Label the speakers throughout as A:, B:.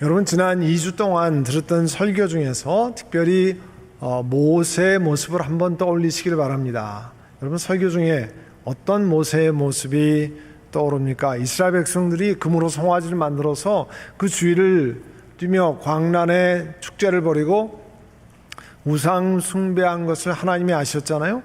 A: 여러분 지난 2주 동안 들었던 설교 중에서 특별히 어, 모세의 모습을 한번 떠올리시길 바랍니다. 여러분 설교 중에 어떤 모세의 모습이 떠오릅니까? 이스라엘 백성들이 금으로 송아지를 만들어서 그 주위를 뛰며 광란의 축제를 벌이고 우상 숭배한 것을 하나님이 아셨잖아요.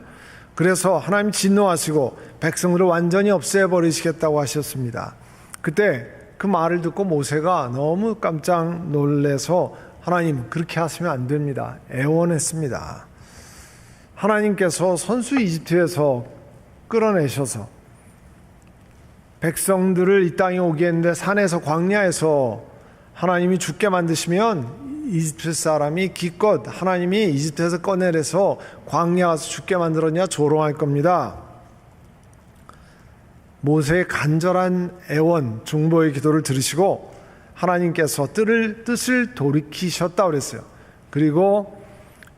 A: 그래서 하나님 진노하시고 백성들을 완전히 없애버리시겠다고 하셨습니다. 그때 그 말을 듣고 모세가 너무 깜짝 놀래서 하나님 그렇게 하시면 안 됩니다. 애원했습니다. 하나님께서 선수 이집트에서 끌어내셔서 백성들을 이 땅에 오게 했는데 산에서 광야에서 하나님이 죽게 만드시면 이집트 사람이 기껏 하나님이 이집트에서 꺼내내서 광야 가서 죽게 만들었냐 조롱할 겁니다. 모세의 간절한 애원, 중보의 기도를 들으시고 하나님께서 뜻을, 뜻을 돌이키셨다 그랬어요. 그리고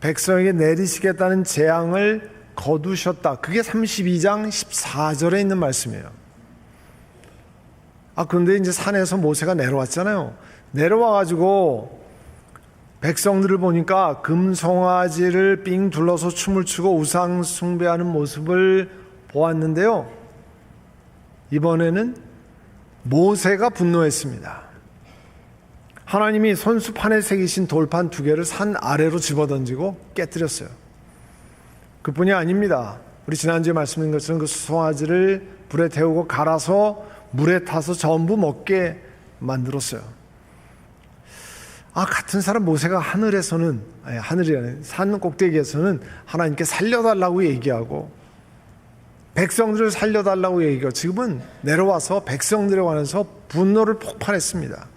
A: 백성에게 내리시겠다는 재앙을 거두셨다. 그게 32장 14절에 있는 말씀이에요. 아, 그런데 이제 산에서 모세가 내려왔잖아요. 내려와가지고 백성들을 보니까 금송아지를 삥 둘러서 춤을 추고 우상 숭배하는 모습을 보았는데요. 이번에는 모세가 분노했습니다. 하나님이 손수판에 새기신 돌판 두 개를 산 아래로 집어던지고 깨뜨렸어요. 그뿐이 아닙니다. 우리 지난주에 말씀드린 것처럼 그 송아지를 불에 태우고 갈아서 물에 타서 전부 먹게 만들었어요. 아, 같은 사람 모세가 하늘에서는, 아니, 하늘이 아니라 산 꼭대기에서는 하나님께 살려달라고 얘기하고, 백성들을 살려달라고 얘기하고, 지금은 내려와서 백성들에 관해서 분노를 폭발했습니다.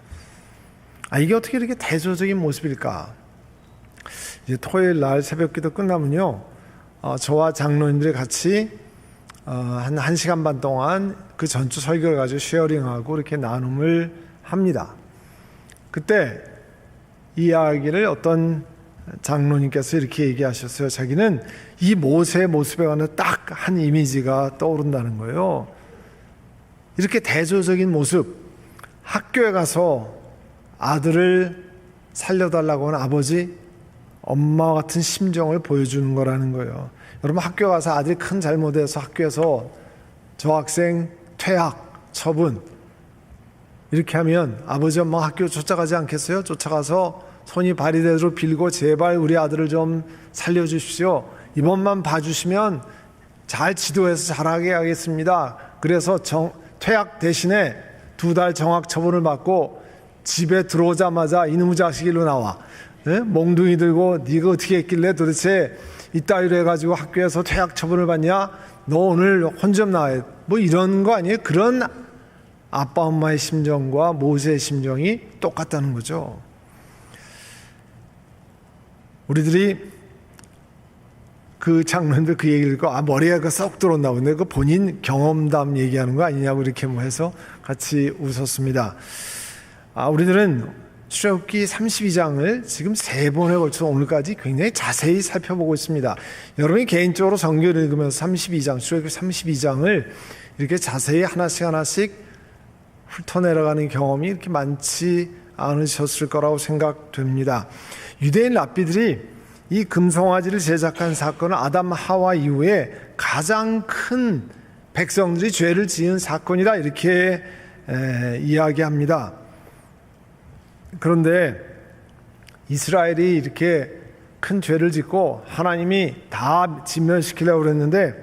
A: 아, 이게 어떻게 이렇게 대조적인 모습일까? 이제 토요일 날 새벽 기도 끝나면요, 어, 저와 장로님들이 같이 어, 한 1시간 반 동안 그 전주 설교를 가지고 쉐어링하고 이렇게 나눔을 합니다. 그때 이야기를 어떤 장로님께서 이렇게 얘기하셨어요. 자기는 이 모세의 모습에 관한 딱 한 이미지가 떠오른다는 거예요. 이렇게 대조적인 모습, 학교에 가서 아들을 살려달라고 하는 아버지, 엄마 같은 심정을 보여주는 거라는 거예요. 여러분 학교 가서 아들이 큰 잘못해서 학교에서 저 학생 퇴학, 처분, 이렇게 하면 아버지 엄마 학교 쫓아가지 않겠어요? 쫓아가서 손이 발이 되도록 빌고 제발 우리 아들을 좀 살려주십시오. 이번만 봐주시면 잘 지도해서 잘하게 하겠습니다. 그래서 정, 퇴학 대신에 두 달 정학 처분을 받고 집에 들어오자마자 이놈의 자식일로 나와. 네? 몽둥이 들고 네가 어떻게 했길래 도대체 이따위로 해가지고 학교에서 퇴학 처분을 받냐? 너 오늘 혼좀 나와. 뭐 이런 거 아니에요? 그런 아빠 엄마의 심정과 모세의 심정이 똑같다는 거죠. 우리들이 그 장로님들 그 얘기를 듣고 아 머리에 그쏙 들어온다고 근데 그 본인 경험담 얘기하는 거 아니냐고 이렇게 뭐 해서 같이 웃었습니다. 아 우리들은 출애굽기 32장을 지금 세 번에 걸쳐서 오늘까지 굉장히 자세히 살펴보고 있습니다. 여러분이 개인적으로 성경을 읽으면서 32장, 출애굽기 32장을 이렇게 자세히 하나씩 하나씩 훑어내려가는 경험이 이렇게 많지 않으셨을 거라고 생각됩니다. 유대인 랍비들이 이 금송아지를 제작한 사건은 아담 하와 이후에 가장 큰 백성들이 죄를 지은 사건이다 이렇게 에, 이야기합니다. 그런데 이스라엘이 이렇게 큰 죄를 짓고 하나님이 다 진멸시키려고 그랬는데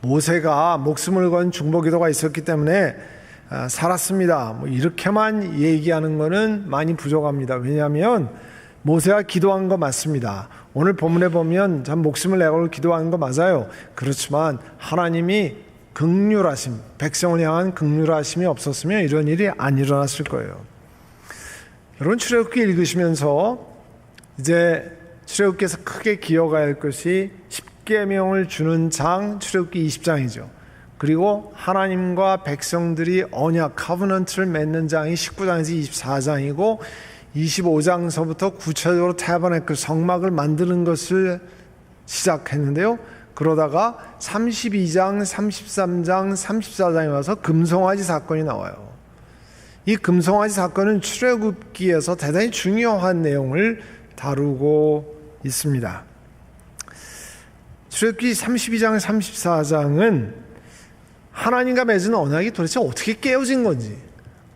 A: 모세가 목숨을 건 중보기도가 있었기 때문에 살았습니다. 뭐 이렇게만 얘기하는 것은 많이 부족합니다. 왜냐하면 모세가 기도한 거 맞습니다. 오늘 본문에 보면 참 목숨을 내고 기도하는 거 맞아요. 그렇지만 하나님이 극률하심, 백성을 향한 극률하심이 없었으면 이런 일이 안 일어났을 거예요. 여러분 출애굽기 읽으시면서 이제 출애굽기에서 크게 기억해야 할 것이 십계명을 주는 장 출애굽기 20장이죠. 그리고 하나님과 백성들이 언약 카브넌트를 맺는 장이 19장에서 24장이고 25장서부터 구체적으로 타버네클 성막을 만드는 것을 시작했는데요. 그러다가 32장, 33장, 34장에 와서 금송아지 사건이 나와요. 이 금송아지 사건은 출애굽기에서 대단히 중요한 내용을 다루고 있습니다. 출애굽기 32장 34장은 하나님과 맺은 언약이 도대체 어떻게 깨어진 건지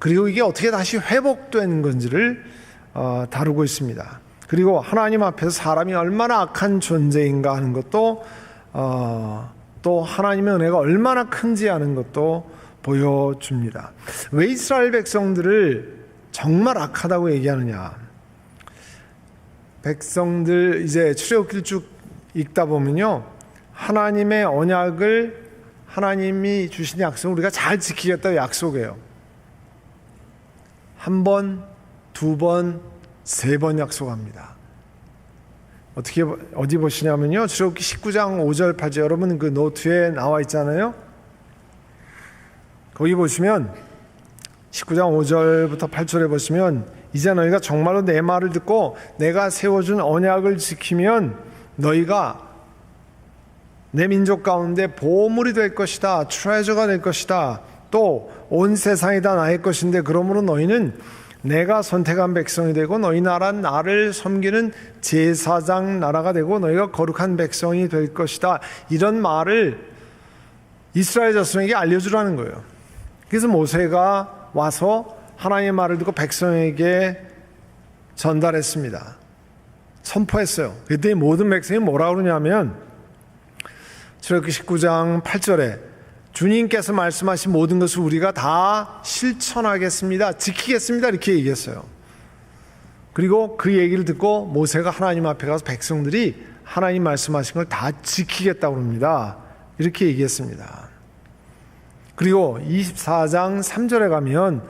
A: 그리고 이게 어떻게 다시 회복된 건지를 어, 다루고 있습니다. 그리고 하나님 앞에서 사람이 얼마나 악한 존재인가 하는 것도 어, 또 하나님의 은혜가 얼마나 큰지 하는 것도 보여줍니다. 왜 이스라엘 백성들을 정말 악하다고 얘기하느냐? 백성들 이제 출애굽기를 쭉 읽다 보면요. 하나님의 언약을 하나님이 주신 약속을 우리가 잘 지키겠다고 약속해요. 한 번, 두 번, 세 번 약속합니다. 어떻게 어디 보시냐면요. 출애굽기 19장 5절 8절 여러분 그 노트에 나와 있잖아요. 거기 보시면 19장 5절부터 8절에 보시면 이제 너희가 정말로 내 말을 듣고 내가 세워준 언약을 지키면 너희가 내 민족 가운데 보물이 될 것이다. 트레저가 될 것이다. 또 온 세상이 다 나의 것인데 그러므로 너희는 내가 선택한 백성이 되고 너희 나라 나를 섬기는 제사장 나라가 되고 너희가 거룩한 백성이 될 것이다. 이런 말을 이스라엘 자손에게 알려주라는 거예요. 그래서 모세가 와서 하나님의 말을 듣고 백성에게 전달했습니다. 선포했어요. 그때 모든 백성이 뭐라 그러냐면 출애굽기 19장 8절에 주님께서 말씀하신 모든 것을 우리가 다 실천하겠습니다. 지키겠습니다. 이렇게 얘기했어요. 그리고 그 얘기를 듣고 모세가 하나님 앞에 가서 백성들이 하나님 말씀하신 걸 다 지키겠다고 합니다. 이렇게 얘기했습니다. 그리고 24장 3절에 가면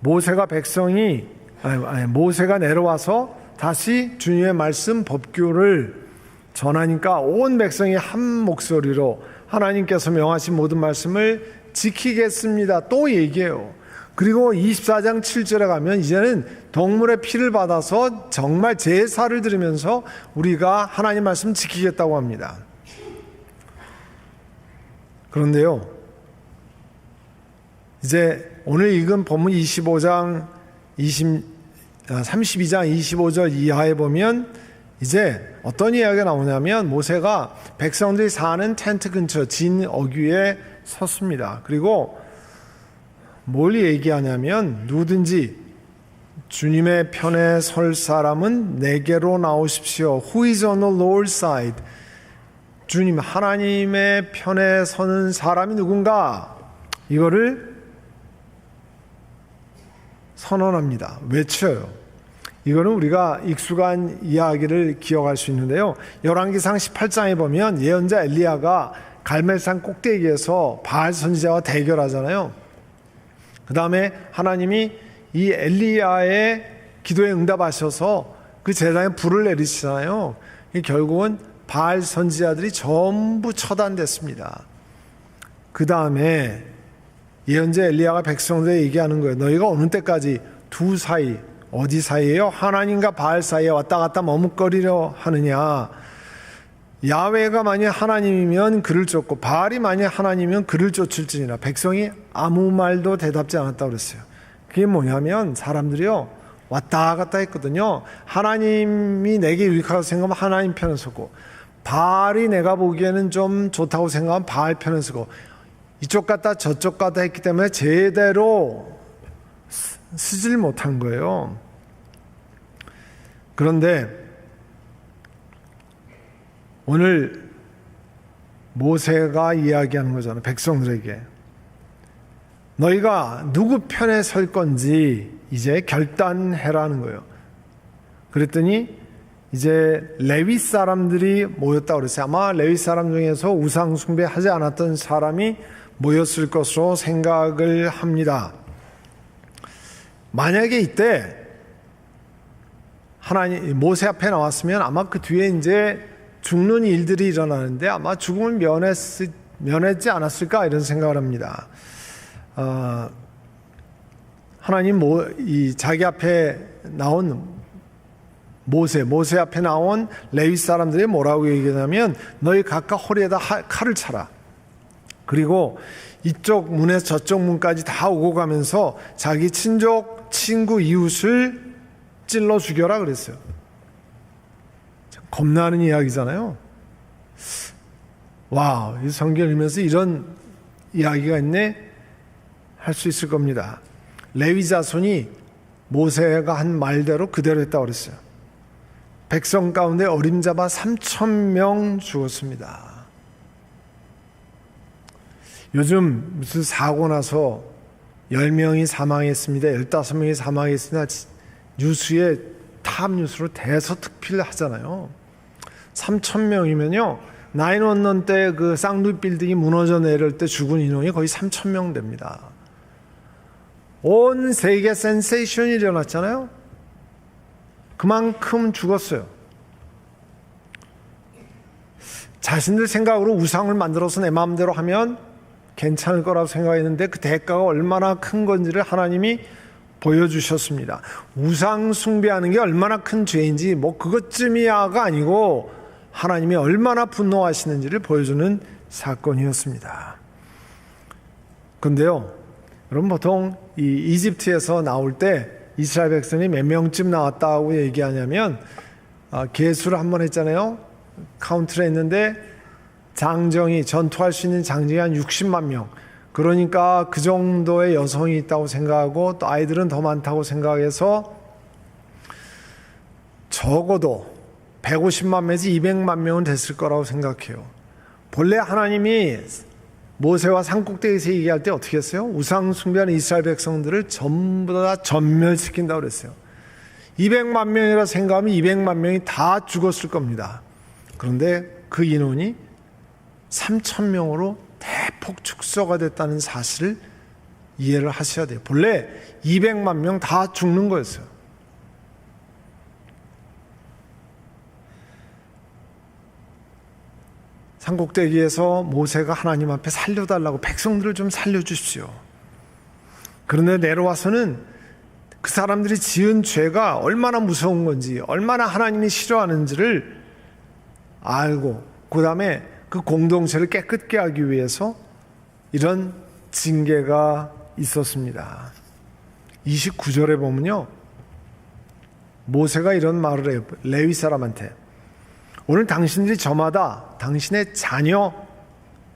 A: 모세가 백성이 아니, 아니, 모세가 내려와서 다시 주님의 말씀 법규를 전하니까 온 백성이 한 목소리로 하나님께서 명하신 모든 말씀을 지키겠습니다. 또 얘기해요. 그리고 24장 7절에 가면 이제는 동물의 피를 받아서 정말 제사를 드리면서 우리가 하나님 말씀 지키겠다고 합니다. 그런데요. 이제 오늘 읽은 본문 25장 20 32장 25절 이하에 보면 이제 어떤 이야기가 나오냐면 모세가 백성들이 사는 텐트 근처 진 어귀에 섰습니다. 그리고 뭘 얘기하냐면 누구든지 주님의 편에 설 사람은 내게로 나오십시오. Who is on the Lord's side? 주님 하나님의 편에 서는 사람이 누군가? 이거를 선언합니다. 외쳐요. 이거는 우리가 익숙한 이야기를 기억할 수 있는데요. 열왕기상 18장에 보면 예언자 엘리야가 갈멜산 꼭대기에서 바알 선지자와 대결하잖아요. 그 다음에 하나님이 이 엘리야의 기도에 응답하셔서 그 제단에 불을 내리시잖아요. 결국은 바알 선지자들이 전부 처단됐습니다. 그 다음에 예언자 엘리야가 백성들에게 얘기하는 거예요. 너희가 어느 때까지 두 사이 어디 사이에요? 하나님과 바알 사이에 왔다 갔다 머뭇거리려 하느냐? 야외가 만약 하나님이면 그를 쫓고 바알이 만약 하나님이면 그를 쫓을지니라. 백성이 아무 말도 대답지 않았다고 그랬어요. 그게 뭐냐면 사람들이요 왔다 갔다 했거든요. 하나님이 내게 유익하다고 생각하면 하나님 편에 서고 바알이 내가 보기에는 좀 좋다고 생각하면 바알 편에 서고 이쪽 갔다 저쪽 갔다 했기 때문에 제대로 쓰질 못한 거예요. 그런데 오늘 모세가 이야기하는 거잖아요. 백성들에게. 너희가 누구 편에 설 건지 이제 결단해라는 거예요. 그랬더니 이제 레위 사람들이 모였다 그랬어요. 아마 레위 사람 중에서 우상 숭배하지 않았던 사람이 모였을 것으로 생각을 합니다. 만약에 이때 하나님 모세 앞에 나왔으면 아마 그 뒤에 이제 죽는 일들이 일어나는데 아마 죽음을 면했, 면했지 않았을까 이런 생각을 합니다. 어, 하나님 모, 이 자기 앞에 나온 모세, 모세 앞에 나온 레위 사람들이 뭐라고 얘기하냐면 너희 각각 허리에다 칼을 차라. 그리고 이쪽 문에서 저쪽 문까지 다 오고 가면서 자기 친족, 친구, 이웃을 찔러 죽여라 그랬어요. 겁나는 이야기잖아요. 와, 이 성경 읽으면서 이런 이야기가 있네 할 수 있을 겁니다. 레위 자손이 모세가 한 말대로 그대로 했다고 그랬어요. 백성 가운데 어림잡아 3천 명 죽었습니다. 요즘 무슨 사고 나서 10명이 사망했습니다. 15명이 사망했습니다. 뉴스에 탑 뉴스로 대서특필 하잖아요. 3천 명이면요. 911 때 그 쌍둥이 빌딩이 무너져 내릴 때 죽은 인원이 거의 3천 명 됩니다. 온 세계 센세이션이 일어났잖아요. 그만큼 죽었어요. 자신들 생각으로 우상을 만들어서 내 마음대로 하면 괜찮을 거라고 생각했는데 그 대가가 얼마나 큰 건지를 하나님이 보여주셨습니다. 우상 숭배하는 게 얼마나 큰 죄인지 뭐 그것쯤이야가 아니고 하나님이 얼마나 분노하시는지를 보여주는 사건이었습니다. 근데요, 여러분 보통 이 이집트에서 나올 때 이스라엘 백성이 몇 명쯤 나왔다고 얘기하냐면 아, 개수를 한 번 했잖아요. 카운트를 했는데 장정이 전투할 수 있는 장정이 한 60만 명. 그러니까 그 정도의 여성이 있다고 생각하고 또 아이들은 더 많다고 생각해서 적어도 150만 명에서 200만 명은 됐을 거라고 생각해요. 본래 하나님이 모세와 산꼭대기에서 얘기할 때 어떻게 했어요? 우상 숭배하는 이스라엘 백성들을 전부 다 전멸시킨다고 그랬어요. 200만 명이라 생각하면 200만 명이 다 죽었을 겁니다. 그런데 그 인원이 3천 명으로 대폭 축소가 됐다는 사실을 이해를 하셔야 돼요. 본래 200만 명 다 죽는 거였어요. 산꼭대기에서 모세가 하나님 앞에 살려달라고 백성들을 좀 살려주십시오. 그런데 내려와서는 그 사람들이 지은 죄가 얼마나 무서운 건지, 얼마나 하나님이 싫어하는지를 알고, 그 다음에 그 공동체를 깨끗게 하기 위해서 이런 징계가 있었습니다. 29절에 보면요. 모세가 이런 말을 해요. 레위 사람한테. 오늘 당신들이 저마다 당신의 자녀,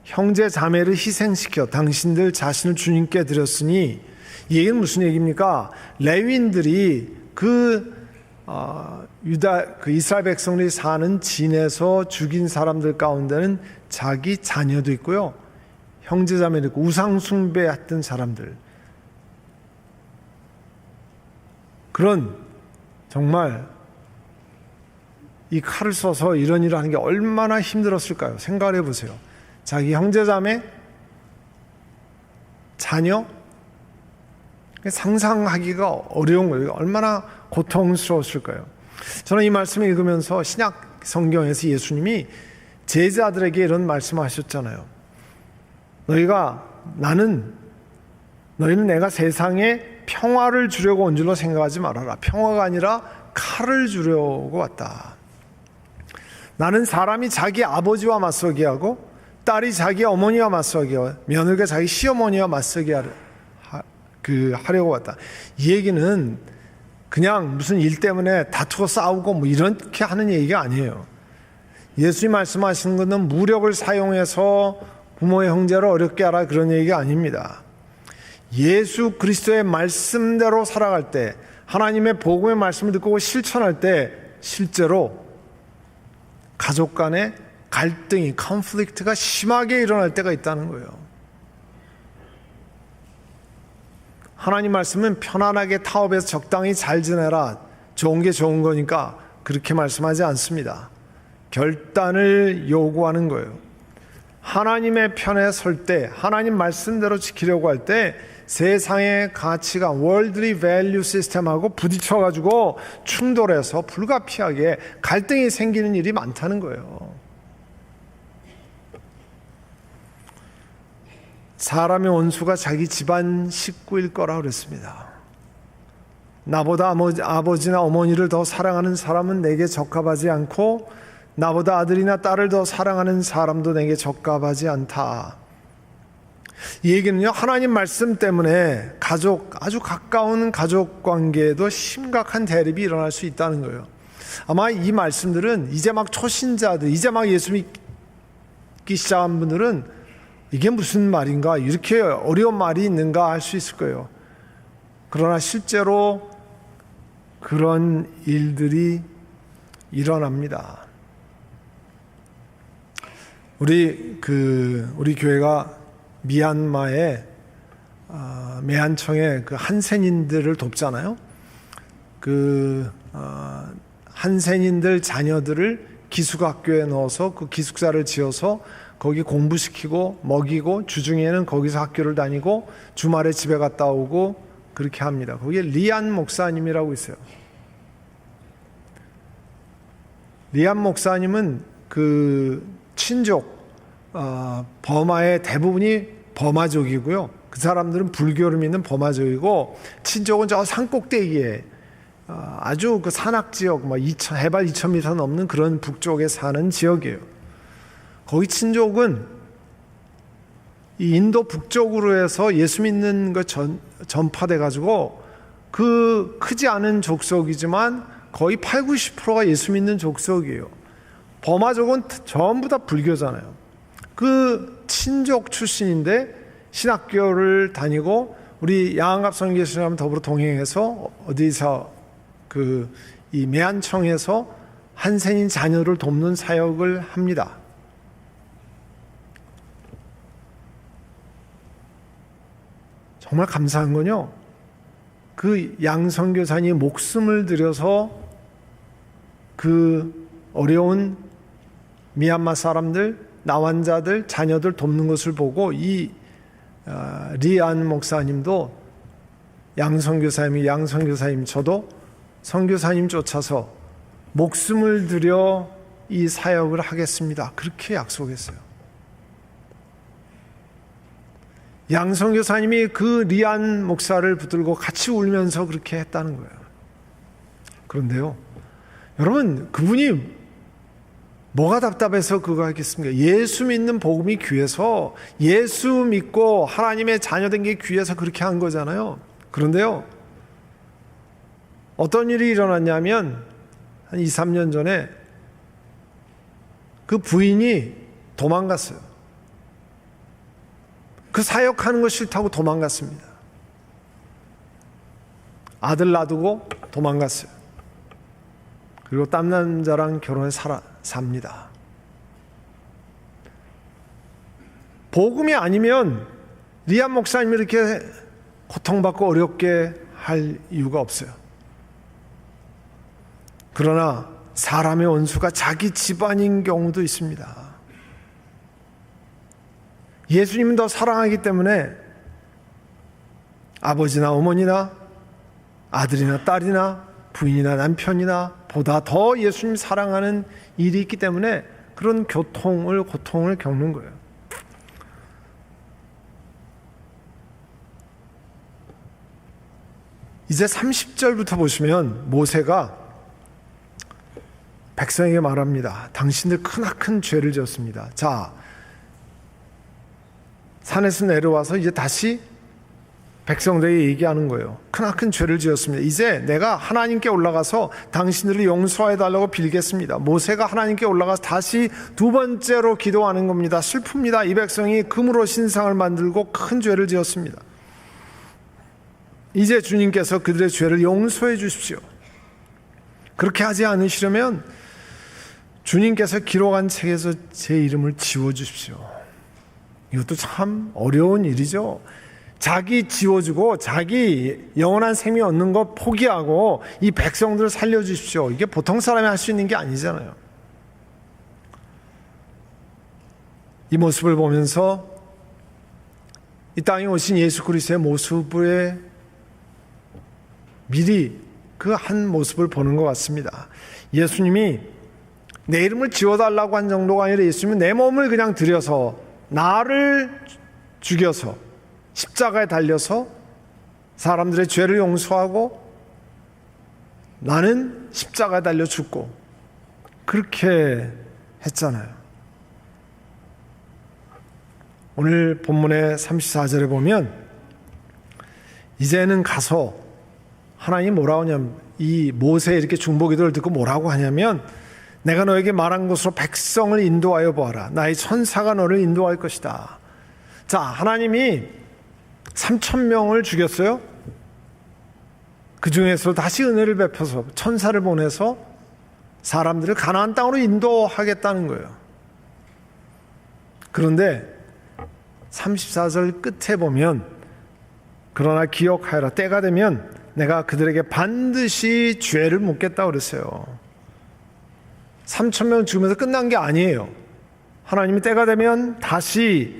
A: 형제, 자매를 희생시켜 당신들 자신을 주님께 드렸으니 이 얘기는 무슨 얘기입니까? 레위인들이 그 어, 유다 그 이스라엘 백성들이 사는 진에서 죽인 사람들 가운데는 자기 자녀도 있고요. 형제자매도 있고 우상 숭배했던 사람들. 그런 정말 이 칼을 써서 이런 일을 하는 게 얼마나 힘들었을까요? 생각을 해보세요. 자기 형제자매, 자녀, 상상하기가 어려운 거예요. 얼마나 고통스러웠을까요? 저는 이 말씀을 읽으면서 신약 성경에서 예수님이 제자들에게 이런 말씀하셨잖아요. 너희가 나는 너희는 내가 세상에 평화를 주려고 온 줄로 생각하지 말아라. 평화가 아니라 칼을 주려고 왔다. 나는 사람이 자기 아버지와 맞서게 하고 딸이 자기 어머니와 맞서게 하고 며느리가 자기 시어머니와 맞서게 하, 그 하려고 왔다. 이 얘기는 그냥 무슨 일 때문에 다투고 싸우고 뭐 이렇게 하는 얘기가 아니에요. 예수님 말씀하시는 것은 무력을 사용해서 부모의 형제를 어렵게 하라 그런 얘기가 아닙니다. 예수 그리스도의 말씀대로 살아갈 때 하나님의 복음의 말씀을 듣고 실천할 때 실제로 가족 간의 갈등이 컨플릭트가 심하게 일어날 때가 있다는 거예요. 하나님 말씀은 편안하게 타업에서 적당히 잘 지내라. 좋은 게 좋은 거니까 그렇게 말씀하지 않습니다. 결단을 요구하는 거예요. 하나님의 편에 설 때, 하나님 말씀대로 지키려고 할 때 세상의 가치가 월드리 밸류 시스템하고 부딪혀가지고 충돌해서 불가피하게 갈등이 생기는 일이 많다는 거예요. 사람의 원수가 자기 집안 식구일 거라 그랬습니다. 나보다 아버지나 어머니를 더 사랑하는 사람은 내게 적합하지 않고 나보다 아들이나 딸을 더 사랑하는 사람도 내게 적합하지 않다. 이 얘기는요, 하나님 말씀 때문에 가족, 아주 가까운 가족 관계에도 심각한 대립이 일어날 수 있다는 거예요. 아마 이 말씀들은 이제 막 초신자들, 이제 막 예수 믿기 시작한 분들은 이게 무슨 말인가, 이렇게 어려운 말이 있는가 할 수 있을 거예요. 그러나 실제로 그런 일들이 일어납니다. 우리 그 우리 교회가 미얀마의 어, 매한청의 그 한센인들을 돕잖아요. 그 어, 한센인들 자녀들을 기숙학교에 넣어서 그 기숙사를 지어서 거기 공부시키고 먹이고 주중에는 거기서 학교를 다니고 주말에 집에 갔다 오고 그렇게 합니다. 거기에 리안 목사님이라고 있어요. 리안 목사님은 그 친족 어, 버마의 대부분이 버마족이고요. 그 사람들은 불교를 믿는 버마족이고 친족은 저 산꼭대기에 어, 아주 그 산악 지역, 뭐 2천, 해발 2,000m 넘는 그런 북쪽에 사는 지역이에요. 거기 친족은 이 인도 북쪽으로 해서 예수 믿는 거 전, 전파돼 가지고 그 크지 않은 족속이지만 거의 8, 90%가 예수 믿는 족속이에요. 버마족은 전부 다 불교잖아요. 그 친족 출신인데 신학교를 다니고 우리 양합 선교사람 더불어 동행해서 어디서 그 이 매안청에서 한센인 자녀를 돕는 사역을 합니다. 정말 감사한 건요. 그 양선교사님 목숨을 들여서 그 어려운 미얀마 사람들, 나환자들, 자녀들 돕는 것을 보고 이 어, 리안 목사님도 양선교사님이 양선교사님 저도 선교사님 쫓아서 목숨을 들여 이 사역을 하겠습니다. 그렇게 약속했어요. 양성 교사님이 그 리안 목사를 붙들고 같이 울면서 그렇게 했다는 거예요. 그런데요, 여러분, 그분이 뭐가 답답해서 그거 하겠습니까? 예수 믿는 복음이 귀해서 예수 믿고 하나님의 자녀된 게 귀해서 그렇게 한 거잖아요. 그런데요, 어떤 일이 일어났냐면, 한 2, 3년 전에 그 부인이 도망갔어요. 그 사역하는 거 싫다고 도망갔습니다. 아들 놔두고 도망갔어요. 그리고 땀 남자랑 결혼해 살아 삽니다. 복음이 아니면 리안 목사님이 이렇게 고통받고 어렵게 할 이유가 없어요. 그러나 사람의 원수가 자기 집안인 경우도 있습니다. 예수님은 더 사랑하기 때문에 아버지나 어머니나 아들이나 딸이나 부인이나 남편이나 보다 더 예수님 사랑하는 일이 있기 때문에 그런 교통을 고통을 겪는 거예요. 이제 30절부터 보시면 모세가 백성에게 말합니다. 당신들 크나큰 죄를 지었습니다. 자, 산에서 내려와서 이제 다시 백성들에게 얘기하는 거예요. 크나큰 죄를 지었습니다. 이제 내가 하나님께 올라가서 당신들을 용서해 달라고 빌겠습니다. 모세가 하나님께 올라가서 다시 두 번째로 기도하는 겁니다. 슬픕니다. 이 백성이 금으로 신상을 만들고 큰 죄를 지었습니다. 이제 주님께서 그들의 죄를 용서해 주십시오. 그렇게 하지 않으시려면 주님께서 기록한 책에서 제 이름을 지워 주십시오. 이것도 참 어려운 일이죠. 자기 지워주고 자기 영원한 생명 얻는 거 포기하고 이 백성들을 살려주십시오. 이게 보통 사람이 할 수 있는 게 아니잖아요. 이 모습을 보면서 이 땅에 오신 예수 그리스도의 모습에 미리 그 한 모습을 보는 것 같습니다. 예수님이 내 이름을 지워달라고 한 정도가 아니라 예수님은 내 몸을 그냥 들여서 나를 죽여서 십자가에 달려서 사람들의 죄를 용서하고 나는 십자가에 달려 죽고 그렇게 했잖아요. 오늘 본문의 34절에 보면 이제는 가서 하나님 뭐라고 하냐면 이 모세 이렇게 중보기도를 듣고 뭐라고 하냐면 내가 너에게 말한 곳으로 백성을 인도하여 보아라. 나의 천사가 너를 인도할 것이다. 자, 하나님이 3천 명을 죽였어요. 그 중에서 다시 은혜를 베펴서 천사를 보내서 사람들을 가나안 땅으로 인도하겠다는 거예요. 그런데 34절 끝에 보면 그러나 기억하여라 때가 되면 내가 그들에게 반드시 죄를 묻겠다 그랬어요. 3천 명 죽으면서 끝난 게 아니에요. 하나님이 때가 되면 다시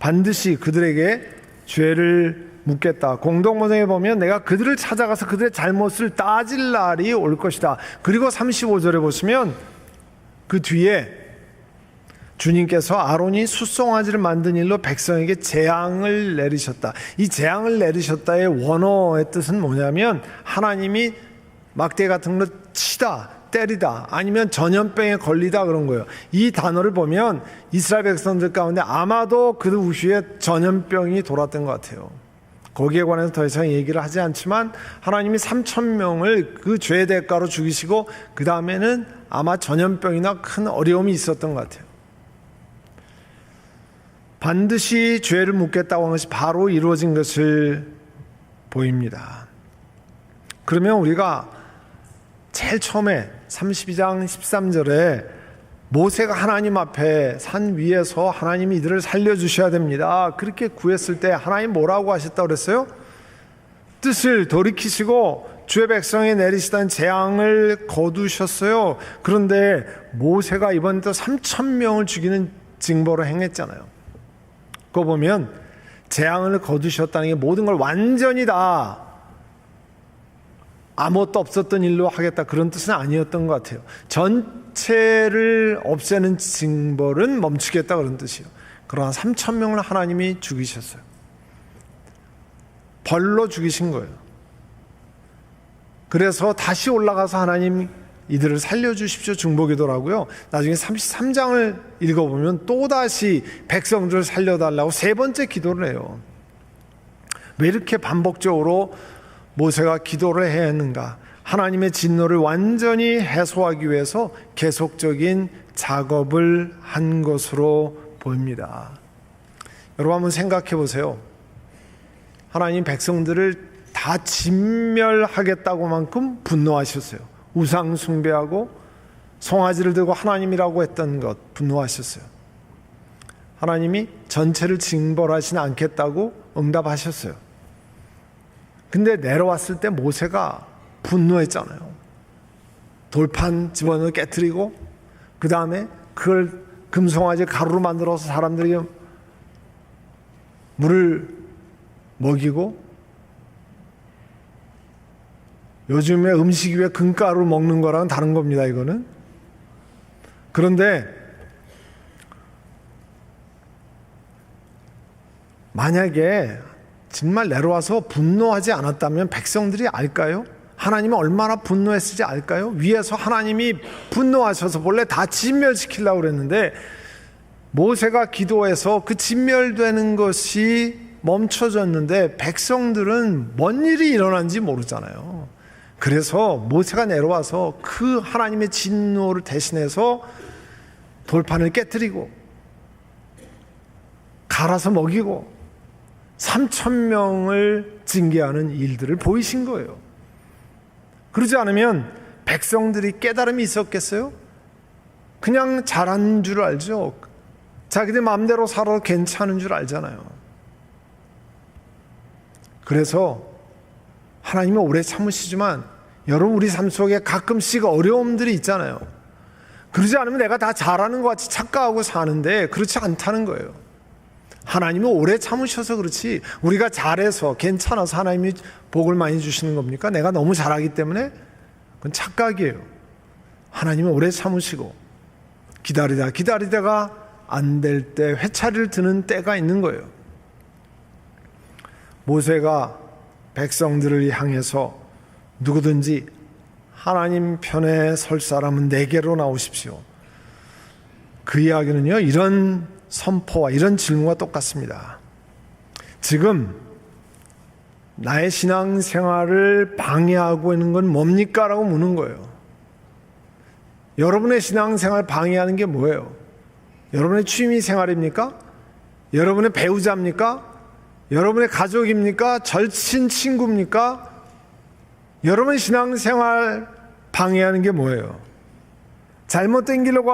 A: 반드시 그들에게 죄를 묻겠다. 공동모성에 보면 내가 그들을 찾아가서 그들의 잘못을 따질 날이 올 것이다. 그리고 35절에 보시면 그 뒤에 주님께서 아론이 숫송아지를 만든 일로 백성에게 재앙을 내리셨다. 이 재앙을 내리셨다의 원어의 뜻은 뭐냐면 하나님이 막대 같은 걸로 치다, 때리다, 아니면 전염병에 걸리다 그런 거예요. 이 단어를 보면 이스라엘 백성들 가운데 아마도 그 후에 전염병이 돌았던 것 같아요. 거기에 관해서 더 이상 얘기를 하지 않지만 하나님이 3천 명을 그죄 대가로 죽이시고 그 다음에는 아마 전염병이나 큰 어려움이 있었던 것 같아요. 반드시 죄를 묻겠다고 한 것이 바로 이루어진 것을 보입니다. 그러면 우리가 제일 처음에 32장 13절에 모세가 하나님 앞에 산 위에서 하나님이 이들을 살려주셔야 됩니다. 그렇게 구했을 때 하나님 뭐라고 하셨다고 그랬어요? 뜻을 돌이키시고 주의 백성에 내리시던 재앙을 거두셨어요. 그런데 모세가 이번 또 3천 명을 죽이는 징벌을 행했잖아요. 그거 보면 재앙을 거두셨다는 게 모든 걸 완전히 다 아무것도 없었던 일로 하겠다 그런 뜻은 아니었던 것 같아요. 전체를 없애는 징벌은 멈추겠다 그런 뜻이에요. 그러나 3천 명을 하나님이 죽이셨어요. 벌로 죽이신 거예요. 그래서 다시 올라가서 하나님 이들을 살려주십시오 중보기도라고요. 나중에 33장을 읽어보면 또다시 백성들을 살려달라고 세 번째 기도를 해요. 왜 이렇게 반복적으로 모세가 기도를 해야 했는가? 하나님의 진노를 완전히 해소하기 위해서 계속적인 작업을 한 것으로 보입니다. 여러분 한번 생각해 보세요. 하나님 백성들을 다 진멸하겠다고만큼 분노하셨어요. 우상 숭배하고 송아지를 들고 하나님이라고 했던 것 분노하셨어요. 하나님이 전체를 징벌하시지 않겠다고 응답하셨어요. 근데 내려왔을 때 모세가 분노했잖아요. 돌판 집어넣어 깨뜨리고 그 다음에 그걸 금송아지 가루로 만들어서 사람들에게 물을 먹이고 요즘에 음식 위에 금가루 먹는 거랑은 다른 겁니다, 이거는. 그런데 만약에 정말 내려와서 분노하지 않았다면 백성들이 알까요? 하나님이 얼마나 분노했을지 알까요? 위에서 하나님이 분노하셔서 본래 다 진멸시키려고 그랬는데 모세가 기도해서 그 진멸되는 것이 멈춰졌는데 백성들은 뭔 일이 일어난지 모르잖아요. 그래서 모세가 내려와서 그 하나님의 진노를 대신해서 돌판을 깨뜨리고 갈아서 먹이고 3천 명을 징계하는 일들을 보이신 거예요. 그러지 않으면 백성들이 깨달음이 있었겠어요? 그냥 잘한 줄 알죠. 자기들 마음대로 살아도 괜찮은 줄 알잖아요. 그래서 하나님은 오래 참으시지만 여러분 우리 삶 속에 가끔씩 어려움들이 있잖아요. 그러지 않으면 내가 다 잘하는 것 같이 착각하고 사는데 그렇지 않다는 거예요. 하나님은 오래 참으셔서 그렇지 우리가 잘해서 괜찮아서 하나님이 복을 많이 주시는 겁니까? 내가 너무 잘하기 때문에 그건 착각이에요. 하나님은 오래 참으시고 기다리다 기다리다가 안 될 때 회차를 드는 때가 있는 거예요. 모세가 백성들을 향해서 누구든지 하나님 편에 설 사람은 내게로 나오십시오. 그 이야기는요, 이런 선포와 이런 질문과 똑같습니다. 지금 나의 신앙 생활을 방해하고 있는 건 뭡니까? 라고 묻는 거예요. 여러분의 신앙 생활 방해하는 게 뭐예요? 여러분의 취미 생활입니까? 여러분의 배우자입니까? 여러분의 가족입니까? 절친 친구입니까? 여러분 신앙 생활 방해하는 게 뭐예요? 잘못된 길로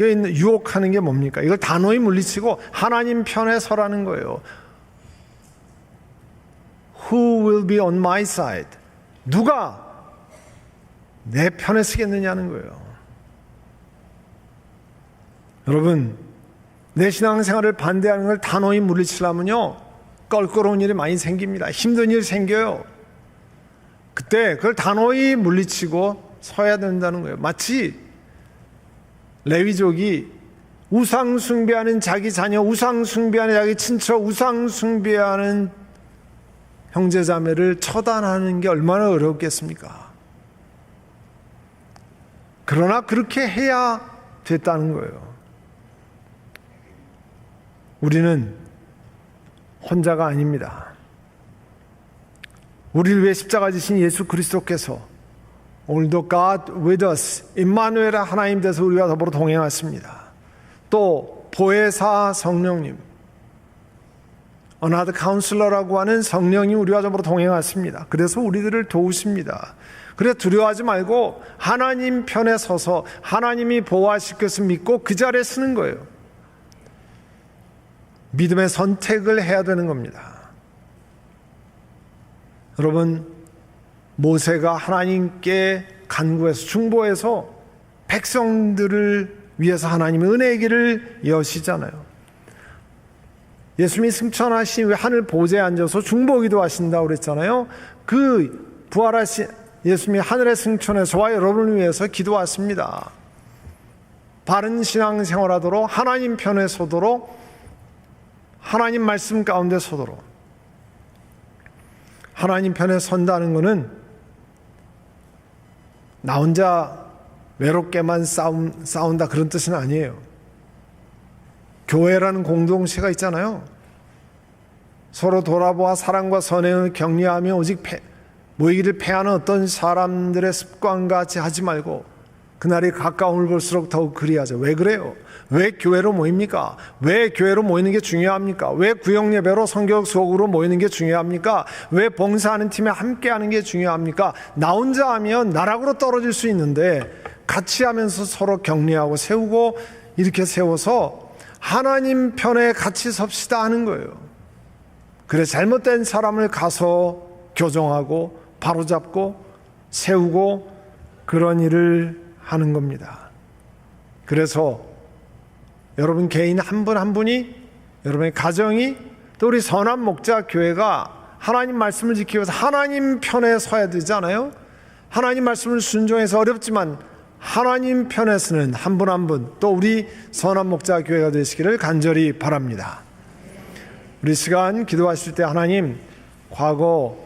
A: 있는 유혹하는 게 뭡니까? 이걸 단호히 물리치고 하나님 편에 서라는 거예요. Who will be on my side? 누가 내 편에 서겠느냐는 거예요. 여러분, 내 신앙생활을 반대하는 걸 단호히 물리치려면요, 껄끄러운 일이 많이 생깁니다. 힘든 일 생겨요. 그때 그걸 단호히 물리치고 서야 된다는 거예요. 마치 레위족이 우상 숭배하는 자기 자녀, 우상 숭배하는 자기 친척, 우상 숭배하는 형제 자매를 처단하는 게 얼마나 어렵겠습니까? 그러나 그렇게 해야 됐다는 거예요. 우리는 혼자가 아닙니다. 우리를 위해 십자가 지신 예수 그리스도께서 오늘도 God with us, 임마누엘 하나님 돼서 우리와 더불어 동행하십니다. 또 보혜사 성령님, 어나드 카운슬러라고 하는 성령이 우리와 더불어 동행하십니다. 그래서 우리들을 도우십니다. 그래 두려워하지 말고 하나님 편에 서서 하나님이 보호하실 것을 믿고 그 자리에 서는 거예요. 믿음의 선택을 해야 되는 겁니다. 여러분, 모세가 하나님께 간구해서 중보해서 백성들을 위해서 하나님의 은혜의 길을 여시잖아요. 예수님이 승천하신 왜 하늘 보좌에 앉아서 중보기도 하신다고 그랬잖아요. 그 부활하신 예수님이 하늘에 승천해 저와 여러분을 위해서 기도하십니다. 바른 신앙생활 하도록 하나님 편에 서도록 하나님 말씀 가운데 서도록 하나님 편에 선다는 것은 나 혼자 외롭게만 싸움, 싸운다 그런 뜻은 아니에요. 교회라는 공동체가 있잖아요. 서로 돌아보아 사랑과 선행을 격려하며 오직 패, 모이기를 패하는 어떤 사람들의 습관과 같이 하지 말고 그날이 가까움을 볼수록 더욱 그리하죠. 왜 그래요? 왜 교회로 모입니까? 왜 교회로 모이는 게 중요합니까? 왜 구역 예배로 성경 수업으로 모이는 게 중요합니까? 왜 봉사하는 팀에 함께 하는 게 중요합니까? 나 혼자 하면 나락으로 떨어질 수 있는데 같이 하면서 서로 격려하고 세우고 이렇게 세워서 하나님 편에 같이 섭시다 하는 거예요. 그래 잘못된 사람을 가서 교정하고 바로잡고 세우고 그런 일을 하는 겁니다. 그래서 여러분 개인 한분한 분이 여러분의 가정이 또 우리 선한 목자 교회가 하나님 말씀을 지키기 위해서 하나님 편에 서야 되잖아요. 하나님 말씀을 순종해서 어렵지만 하나님 편에 서는 한 분 한 분 또 우리 선한 목자 교회가 되시기를 간절히 바랍니다. 우리 시간 기도하실 때 하나님 과거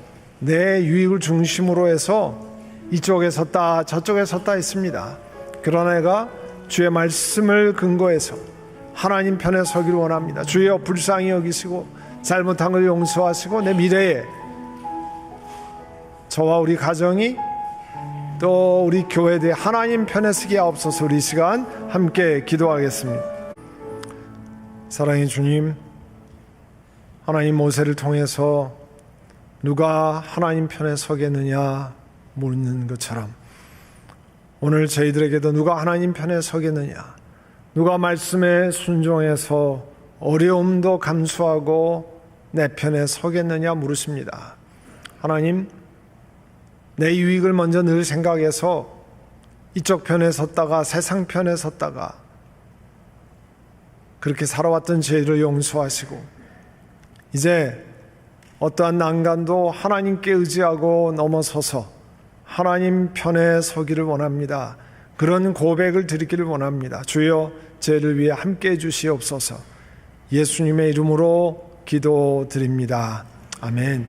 A: 내 유익을 중심으로 해서 이쪽에 섰다 저쪽에 섰다 했습니다. 그러나 내가 주의 말씀을 근거해서 하나님 편에 서기를 원합니다. 주여 불쌍히 여기시고 잘못한 걸 용서하시고 내 미래에 저와 우리 가정이 또 우리 교회에 대해 하나님 편에 서게 하옵소서 우리 시간 함께 기도하겠습니다. 사랑의 주님 하나님 모세를 통해서 누가 하나님 편에 서겠느냐 묻는 것처럼 오늘 저희들에게도 누가 하나님 편에 서겠느냐 누가 말씀에 순종해서 어려움도 감수하고 내 편에 서겠느냐 물으십니다. 하나님 내 유익을 먼저 늘 생각해서 이쪽 편에 섰다가 세상 편에 섰다가 그렇게 살아왔던 죄를 용서하시고 이제 어떠한 난간도 하나님께 의지하고 넘어서서 하나님 편에 서기를 원합니다. 그런 고백을 드리기를 원합니다. 주여 죄를 위해 함께 해 주시옵소서. 예수님의 이름으로 기도드립니다. 아멘.